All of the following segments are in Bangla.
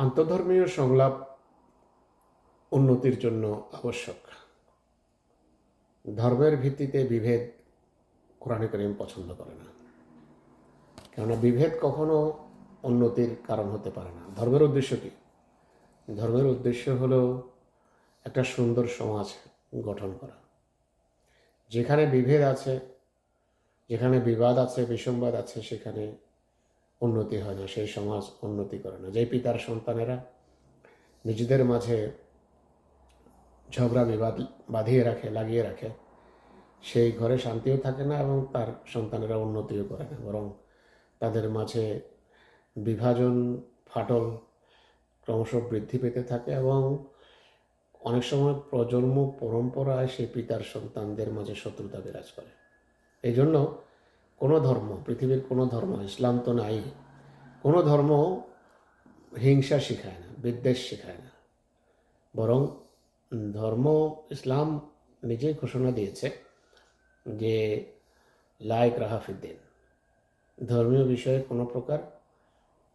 আন্তধর্মীয় সংলাপ উন্নতির জন্য আবশ্যক। ধর্মের ভিত্তিতে বিভেদ কোরআনে করিম পছন্দ করে না। কেননা বিভেদ কখনো উন্নতির কারণ হতে পারে না। ধর্মের উদ্দেশ্য কি? ধর্মের উদ্দেশ্য হলো একটা সুন্দর সমাজ গঠন করা। যেখানে বিভেদ আছে, যেখানে বিবাদ আছে বিসংবাদ আছে, সেখানে উন্নতি হয় না, সেই সমাজ উন্নতি করে না। যে পিতার সন্তানেরা নিজেদের মাঝে ঝগড়া বিবাদ বাঁধিয়ে রাখে, লাগিয়ে রাখে, সেই ঘরে শান্তিও থাকে না এবং তার সন্তানেরা উন্নতিও করে না। বরং তাদের মাঝে বিভাজন, ফাটল ক্রমশ বৃদ্ধি পেতে থাকে এবং অনেক সময় প্রজন্ম পরম্পরায় সেই পিতার সন্তানদের মাঝে শত্রুতা বিরাজ করে। এই জন্য কোনো ধর্ম, পৃথিবীর কোনো ধর্ম, ইসলাম তো নাই। কোনো ধর্ম হিংসা শেখায় না, বিদ্বেষ শেখায় না। বরং ধর্ম ইসলাম নিজেই ঘোষণা দিয়েছে যে লাইক রাহাফিদ্দিন ধর্মীয় বিষয়ে কোনো প্রকার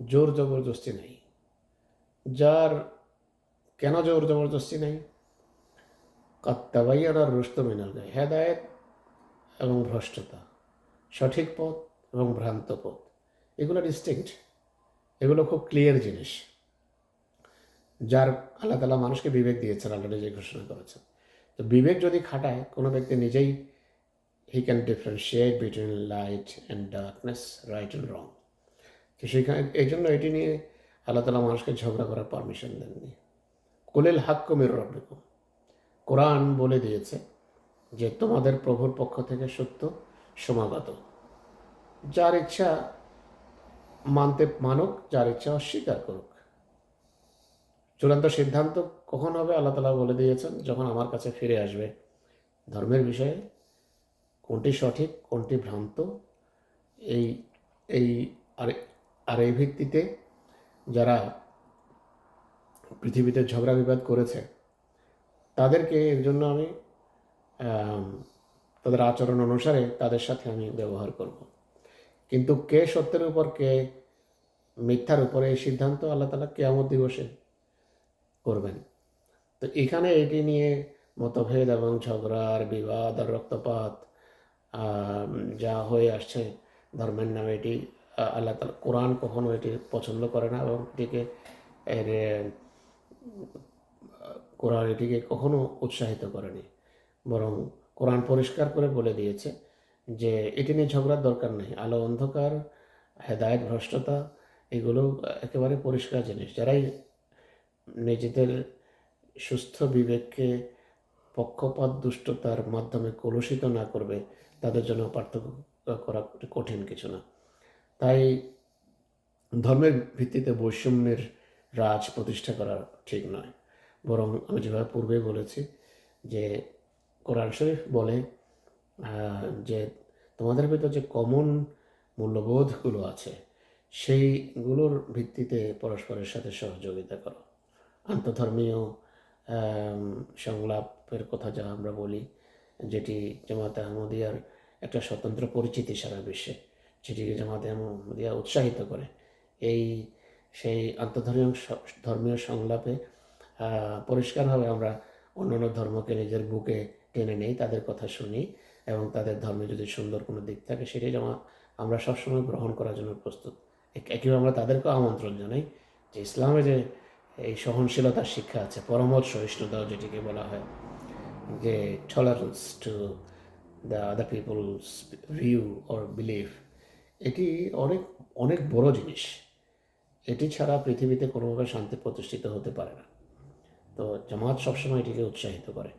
জোর জবরদস্তি নেই। যার কেন জোর জবরদস্তি নেই? কত্তাবাইয়ার আর রুস্ত মিনাল গায়ে, হেদায়ত এবং ভ্রষ্টতা। সঠিক পথ এবং ভ্রান্ত পথ। এগুলো ডিস্টিংক্ট এগুলো খুব ক্লিয়ার জিনিস। যার আল্লাহ তালা মানুষকে বিবেক দিয়েছেন, আল্লাহ নিজে ঘোষণা করেছেন। তো বিবেক যদি খাটায়, কোনো ব্যক্তি নিজেই he can differentiate between light and darkness right and wrong তো সেখানে, এই জন্য এটি নিয়ে আল্লাহ তালা মানুষকে ঝগড়া করার পারমিশন দেননি। কুলিল হাক্কমের রব্বিকুম। কোরআন বলে দিয়েছে যে, তোমাদের প্রভুর পক্ষ থেকে সত্য সমাগত। যার ইচ্ছা মানতে মানুক যার ইচ্ছা অস্বীকার করুক। চূড়ান্ত সিদ্ধান্ত কখন হবে আল্লাহ তালা বলে দিয়েছেন যখন আমার কাছে ফিরে আসবে। ধর্মের বিষয়ে কোনটি সঠিক কোনটি ভ্রান্ত এই এই আর এই ভিত্তিতে যারা পৃথিবীতে ঝগড়া বিবাদ করেছে তাদেরকে এর জন্য আমি আম, তাদের আচরণ অনুসারে তাদের সাথে আমি ব্যবহার করব। কিন্তু কে সত্যের উপর, কে মিথ্যার উপরে এই সিদ্ধান্ত আল্লাহ তালা কেয়ামত দিবসে করবেন। তো এখানে এটি নিয়ে মতভেদ এবং ঝগড়ার বিবাদ আর রক্তপাত যা হয়ে আসছে ধর্মের নামে এটি আল্লাহ তালা কোরআন কখনো এটি পছন্দ করে না এবং এটিকে, এর কোরআন এটিকে কখনো উৎসাহিত করেনি। বরং কোরআন পরিষ্কার করে বলে দিয়েছে যে এটি নিয়ে ঝগড়ার দরকার নেই। আলো, অন্ধকার, হেদায়ত, ভ্রষ্টতা, এগুলো একেবারে পরিষ্কার জিনিস। যারাই নিজেদের সুস্থ বিবেককে পক্ষপাত, দুষ্টতার মাধ্যমে কলুষিত না করবে, তাদের জন্য পার্থক্য করা কঠিন কিছু না। তাই ধর্মের ভিত্তিতে বৈষম্যের রাজ প্রতিষ্ঠা করা ঠিক নয়। বরং আমি যেভাবে পূর্বে বলেছি যে কোরআন শরীফ বলে যে তোমাদের ভিতর যে কমন মূল্যবোধগুলো আছে, সেইগুলোর ভিত্তিতে পরস্পরের সাথে সহযোগিতা করো। আন্তধর্মীয় সংলাপের কথা যা আমরা বলি, যেটি জামাতে আহমদিয়ার একটা স্বতন্ত্র পরিচিতি সারা বিশ্বে, যেটিকে জামাতে আহমদিয়া উৎসাহিত করে। এই সেই আন্তধর্মীয় ধর্মীয় সংলাপে পরিষ্কারভাবে আমরা অন্যান্য ধর্মকে নিজের বুকে টেনে নেই, তাদের কথা শুনি এবং তাদের ধর্মে যদি সুন্দর কোনো দিক থাকে, সেটাই যেমন আমরা সবসময় গ্রহণ করার জন্য প্রস্তুত। এক- একইভাবে আমরা তাদেরকেও আমন্ত্রণ জানাই যে ইসলামে যে এই সহনশীলতার শিক্ষা আছে পরমত সহিষ্ণুতা যেটিকে বলা হয়, যে tolerance to the other people's view or believe এটি অনেক অনেক বড় জিনিস। এটি ছাড়া পৃথিবীতে কোনোভাবে শান্তি প্রতিষ্ঠিত হতে পারে না। তো জামাত সবসময় এটিকে উৎসাহিত করে।